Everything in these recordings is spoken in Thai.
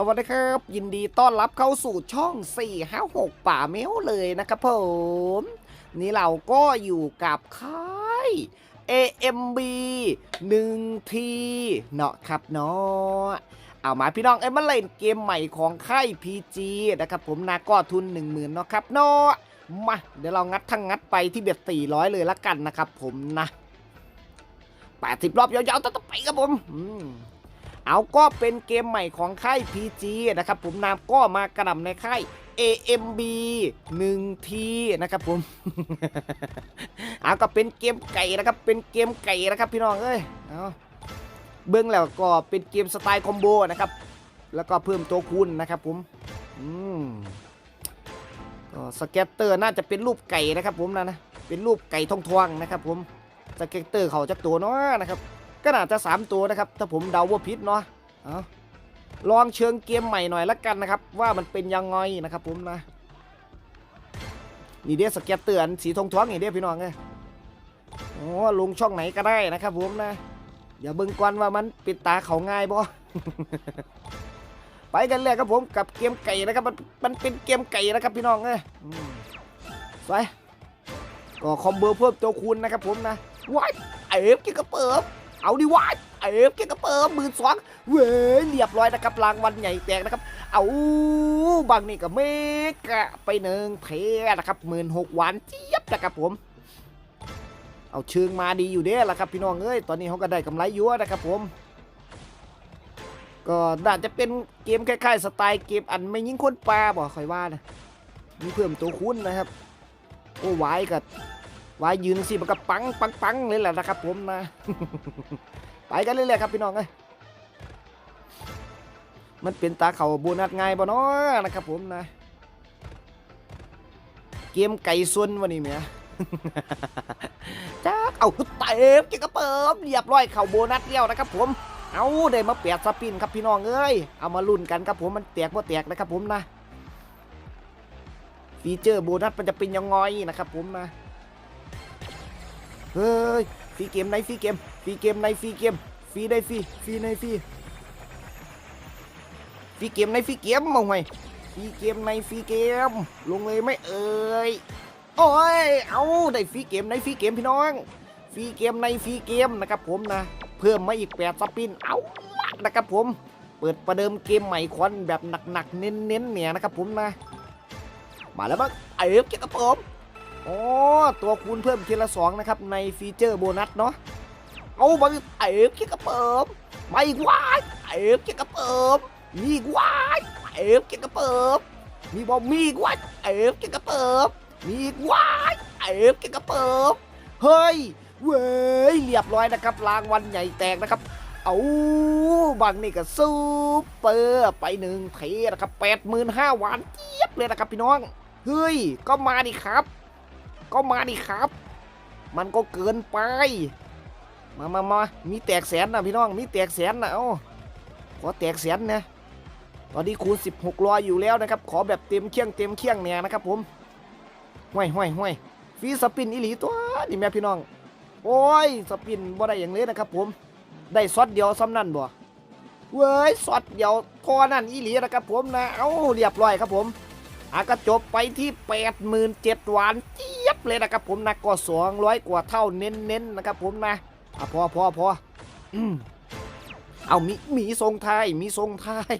สวัสดีครับ ยินดีต้อนรับเข้าสู่ช่อง 456 ป่าเมลเลยนะครับผม นี่เราก็อยู่กับค่าย AMB 1ทีเนาะครับเนาะเอามาพี่น้องเอ้มาเล่นเกมใหม่ของค่าย PG นะครับผมนาก็ทุน 10,000 เนาะครับเนาะมาเดี๋ยวเรางัดทั้งงัดไปที่เบ็ด400 เลยละกันนะครับผมนะ80รอบยาวๆต่อๆไปครับผมอืม เอาก็เป็นเกมใหม่ของค่าย PG นะครับผมนามก็มากระหน่ำในค่าย AMB 1ทีนะครับผม เอาก็เป็นเกมไก่นะครับ เป็นเกมไก่นะครับพี่น้องเอ้ย เอาเบื้องแล้วก็เป็นเกมสไตล์คอมโบนะครับ แล้วก็เพิ่มตัวคูณนะครับผม อืมก็สเก็ตเตอร์น่าจะเป็นรูปไก่นะครับผมนะนะ เป็นรูปไก่ทองทวงนะครับผม สเก็ตเตอร์เขาจะตัวเนาะนะครับ ก็น่าจะ 3 ตัวนะครับ ถ้าผมเดาว่าผิดเนาะเอาลองเชิงเกมใหม่หน่อยละกันนะครับ ว่ามันเป็นยังไงนะครับผมนะ นี่เดียสเก็ตเตือนสีทองท้องนี่เดียพี่น้องไงโอ้ลงช่องไหนก็ได้นะครับผมนะอย่าเบิ่งก่อนว่ามันปิดตาเขาง่ายบ่ไปกันเลยครับผมกับเกมไก่นะครับ มันมันเป็นเกมไก่นะครับพี่น้องเอ้ยอืมไปก็คอมโบเพิ่มตัวคูณนะครับผมนะว้ายเอฟกิกกระเปิบ เอาดิวะเอฟเกกระเปิมหมื่นสองเว้ยเรียบร้อยนะครับรางวัลใหญ่แตกนะครับ เอาบางนี่ก็เมกะไปหนึ่งเทนะครับหมื่นหกวันเจี๊ยบนะครับผม เอาเชิงมาดีอยู่เด้ละครับพี่น้องเอ้ยตอนนี้เขาก็ได้กำไรเยอะนะครับผมก็น่าจะเป็นเกมคล้ายๆสไตล์เกมอันไม่ยิงคนปลาบอกคอยว่านะมีเพิ่มตัวคุ้นนะครับ โอ้ไว้กับ วายยืนสิมันก็ปังปังปังเลยแหละนะครับ ผมนะ ไปกันเรื่อยๆครับพี่น้องเอ้ยมันเป็นตาเข่าโบนัสง่ายบ่เนาะนะครับ ผมนะ เกมไก่ซุนวันนี้เมียจ้าเอาเต็มเกี่ยวกับเปิมเรียบร้อยเข่าโบนัสเดียวนะครับ ผม เอาได้มาเปียดสปินครับพี่น้องเอ้ยเอามาลุ้นกันครับผมมันแตกบ่แตกนะครับ ผมนะฟีเจอร์โบนัสมันจะเป็นยังไงนะครับ ผมนะ เฮ้ยฟรีเกมในฟรีเกมฟรีเกมในฟรีเกมฟรีได้ฟรีฟรีในฟรีฟรีเกมในฟรีเกมมองไงฟรีเกมในฟรีเกม ลงเลยไหม่เอ่ยโอ้ยเอาได้ฟรีเกมในฟรีเกมพี่น้องฟรีเกมในฟรีเกมนะครับผมนะ เพิ่มมาอีกแปดสปินเอาละนะครับผม เปิดประเดิมเกมใหม่ควันแบบหนักๆเน้นๆเนี่ยนะครับผมนะ มาแล้วมั้งเอ๋เกี่ยวกับผม อ๋อตัวคูณเพิ่มทีละสองนะครับในฟีเจอร์โบนัสเนาะเอามาเอ๋เกี่ยวกับเปิมมาอีกวายเอ๋เกี่ยวกับเปิมมีอีกวายเอ๋เกี่ยวกับเปิมมีบอมมีอีกวายเอ๋เกี่ยวกับเปิมมีอีกวายเอ๋เกี่ยวกับเปิมเฮ้ยเว้ยเรียบร้อยนะครับรางวัลใหญ่แตกนะครับเอาบางนี่ก็ซูเปอร์ไปหนึ่งเทนะครับแปดหมื่นห้าวันเจี๊ยบเลยนะครับพี่น้องเฮ้ยก็มาดิครับ ก็มาดิครับ มันก็เกินไป มามามามีแตกแสนนะพี่น้อง มีแตกแสนนะเอ้าขอแตกแสนนะ ตอนนี้คูณ 16รออยู่แล้วนะครับ ขอแบบเต็มเคียงเต็มเคียงเนี่ยนะครับผมห้วยห้วยห้วยฟีสปินอีหลีตัวนี่แม่พี่น้อง โอ้ยสปินบ่ได้อย่างเลยนะครับผม ได้ซอดเดียวซ้ำนั่นบ่ เว้ยซอดเดียวทอนั่นอีหลีนะครับผมนะ เอ้าเรียบร้อยครับผมอาก็จบไปที่ 87,000หวานเจี๊ยบ เลยนะครับผมนะก็200กว่าเท่าเน้นๆนะครับผมนะอะพอพอพออืมเอามีมีทรงไทยมีทรงไทย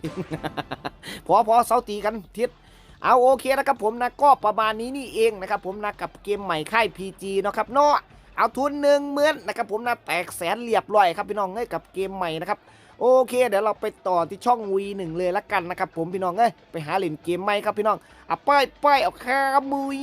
พอพอเสาตีกันทิศเอาโอเคนะครับผมนะก็ประมาณนี้นี่เองนะครับผมนะกับเกมใหม่ค่าย PG เนะครับเนาะเอาทุนหนึ่งหมื่นนะครับผมนะแตกแสนเรียบร้อยครับพี่น้องเอ้ยกับเกมใหม่นะครับโอเค เดี๋ยวเราไปต่อที่ช่อง V1 เลยละกันนะครับผมพี่น้องเอ้ยไปหาเล่นเกมใหม่ครับพี่น้องอะป้ายป้ายเอาคามุย